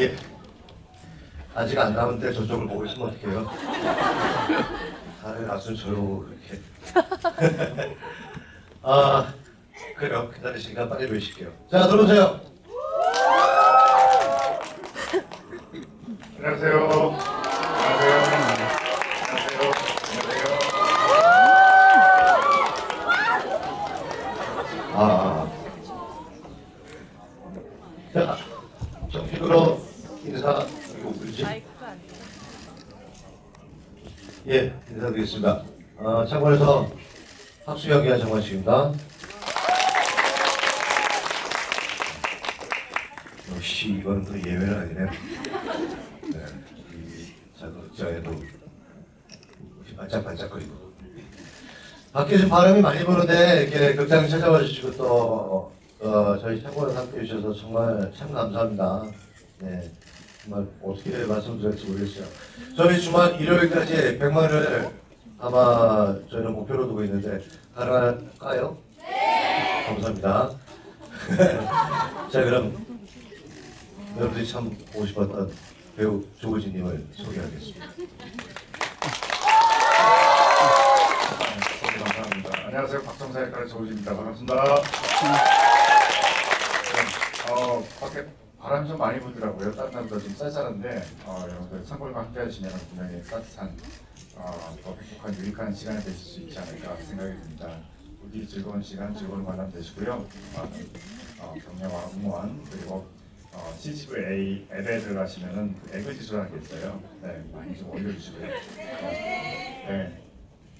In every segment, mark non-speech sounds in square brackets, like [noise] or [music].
예. 아직 안 나오는데 저쪽을 보고 있으면 어떡해요? 다른 가수는 저로 이렇게. [laughs] 아, 그래요. 기다리시니까 빨리 모실게요. 자, 들어오세요. 안녕하세요. 안녕하세요. 안녕하세요. 안녕하세요. 아, 아. 자, 정식으로 인사 이거 뭐지? 예, 인사드리겠습니다. 어, 참고해서 학수연기한 정관 씨입니다. 역시 이건 또 예외는 아니네요. 네, 이 자극자에도 반짝반짝거리고. 밖에 좀 바람이 많이 부는데 이렇게 극장에 찾아와 주시고 또 어, 저희 참고를 함께 해주셔서 정말 참 감사합니다. 네, 정말 어떻게 말씀드릴지 모르겠어요. 저희 주말 일요일까지 100만 원을 아마 저희는 목표로 두고 있는데 가능할까요? 네. 감사합니다. [laughs] 자 그럼 여러분들이 참 보고 싶었던 배우 조우진님을 소개하겠습니다. 네, 감사합니다. 안녕하세요. 박정사역가의 조우진입니다. 반갑습니다. 네, 어, 밖에 바람이 좀 많이 불더라고요. 다른 날보다 좀 쌀쌀한데 어, 여러분들 상골과 함께 하시면 분명히 따뜻한 어, 더 행복한 유익한 시간이 되실 수 있지 않을까 생각이 듭니다. 부디 즐거운 시간, 즐거운 관람 되시고요. 많은 어, 격려와 응원 그리고 어, CCVA 앱에 들어가시면은 그 에그 지수라는 게 있어요. 네, 많이 좀 올려주시고요. 네, 네,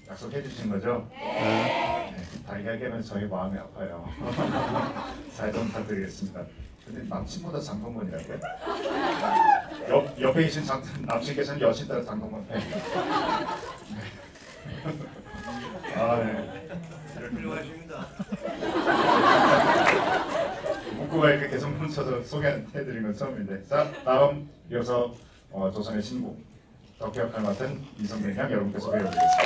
약속해 주신 거죠? 네, 달걀 깨면 저희 마음이 아파요. [laughs] 잘 좀 부탁드리겠습니다. 근데 남친보다 장동건이라고요? [laughs] 옆, 옆에 계신 장, 남친께서는 여친 따라 장동건 팬. 네. 아, 네. 훌륭하십니다. 문구가 이렇게 계속 뭉쳐서 소개해드린 건 처음인데 자 다음 이어서 어, 조선의 신부 덕혜 역할 맡은 이성민 양 여러분께 소개해드리겠습니다.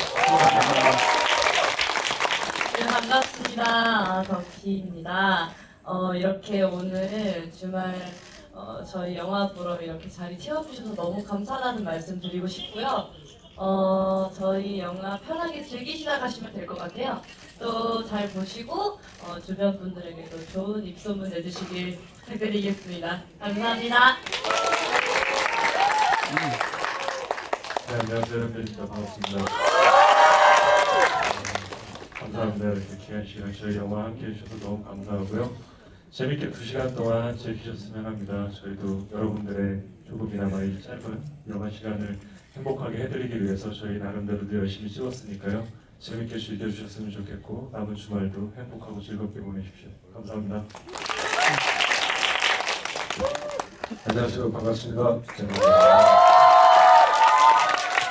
네, 반갑습니다. 아, 덕희입니다. 어, 이렇게 오늘 주말 어, 저희 영화 보러 이렇게 자리 채워주셔서 너무 감사하다는 말씀 드리고 싶고요. 어, 저희 영화 편하게 즐기시다 가시면 될 것 같아요. 또 잘 보시고 어, 주변 분들에게도 좋은 입소문 내주시길 부탁드리겠습니다. 감사합니다. 네, 안녕하세요. 팬입니다. 반갑습니다. 어, 감사합니다. 이렇게 귀한 시간 저희 영화 함께 해주셔서 너무 감사하고요. 재밌게 두 시간 동안 즐기셨으면 합니다. 저희도 여러분들의 조금이나마 이 짧은 영화 시간을 행복하게 해드리기 위해서 저희 나름대로도 열심히 찍었으니까요. 재밌게 즐겨주셨으면 좋겠고 남은 주말도 행복하고 즐겁게 보내십시오. 감사합니다. 안녕하세요. 반갑습니다.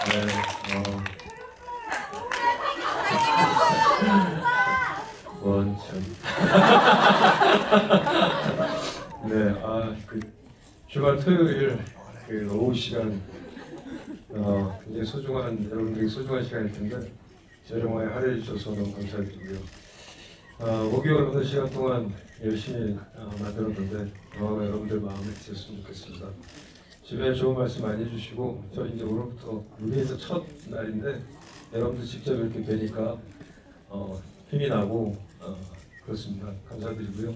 네, 어. [laughs] 네, 아, 그 주말 토요일 그 오후 시간 어, 굉장히 소중한 여러분들에게 소중한 시간일 텐데 제 영화에 할애해 주셔서 너무 감사드리고요. 어, 5개월 넘는 시간 동안 열심히 어, 만들었는데 영화가 여러분들 마음에 드셨으면 좋겠습니다. 주변에 좋은 말씀 많이 해주시고 저 이제 오늘부터 무대에서 첫 날인데 여러분들 직접 이렇게 뵈니까 어, 힘이 나고 어, 그렇습니다. 감사드리고요.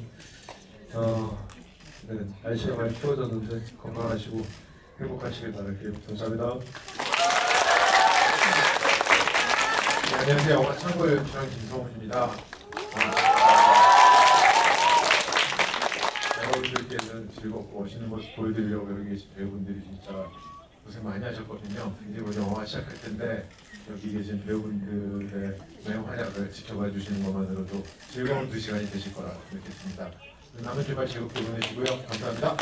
어, 네, 날씨가 많이 추워졌는데 건강하시고 행복하시길 바랄게요. 감사합니다. 네, 안녕하세요. 영화 창고의 주연 김성훈입니다. 여러분들께는 즐겁고 멋있는 모습 보여드리려고 여기 계신 배우분들이 진짜 고생 많이 하셨거든요. 이제 우리 영화 시작할 텐데 여기 계신 배우분들의 맹활약을 지켜봐 주시는 것만으로도 즐거운 두 시간이 되실 거라 믿겠습니다. 남은 주말 즐겁게 보내시고요. 감사합니다. 아,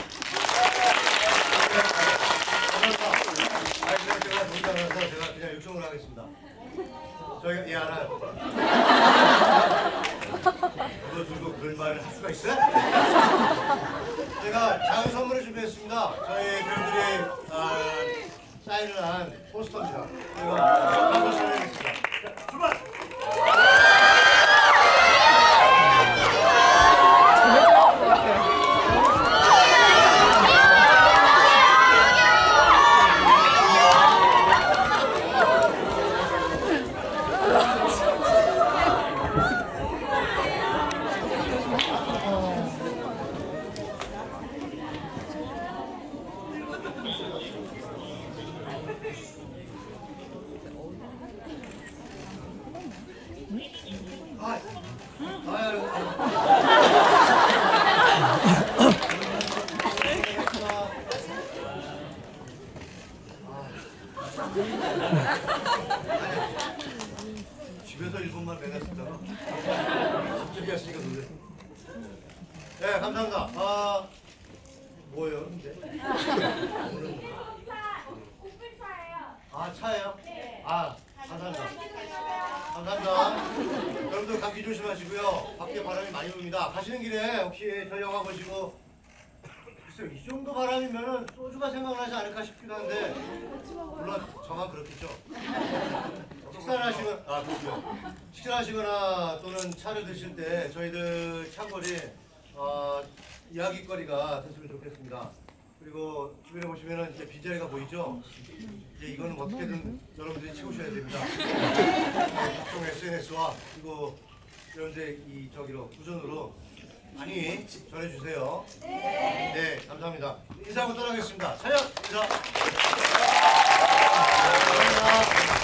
그냥 제가 제가 그냥 요청을 하겠습니다. 저희가 예 알아요. 그거 들고 그런 말을 할 수가 있어요? 제가 작은 선물을 준비했습니다. 저희 배우들이 아, 사인을 한 포스터입니다. 이거 한번 설명하겠습니다. 집에서 일본말 내가 듣잖아. 갑자기 하시니까 놀래. 네, 감사합니다. 아, 뭐예요, 근데? 아, 차예요? 아, 감사합니다. 감사합니다. 여러분들 감기 조심하시고요. 밖에 바람이 많이 붑니다. 가시는 길에 혹시 저희 영화 보시고 글쎄요 이 정도 바람이면은 소주가 생각나지 않을까 싶기도 한데 물론 저만 그렇겠죠. [laughs] 식사를 하시거나 아 그렇죠. 식사를 하시거나 또는 차를 드실 때 저희들 창거리 어, 이야기거리가 됐으면 좋겠습니다. 그리고 주변에 보시면은 이제 빈자리가 보이죠? 이제 이거는 어떻게든 여러분들이 채우셔야 됩니다. [laughs] 각종 SNS와 그리고 여러분들 이 저기로 구전으로 많이 전해주세요. 네. 감사합니다. 인사하고 떠나겠습니다. 차렷 인사. 감사합니다.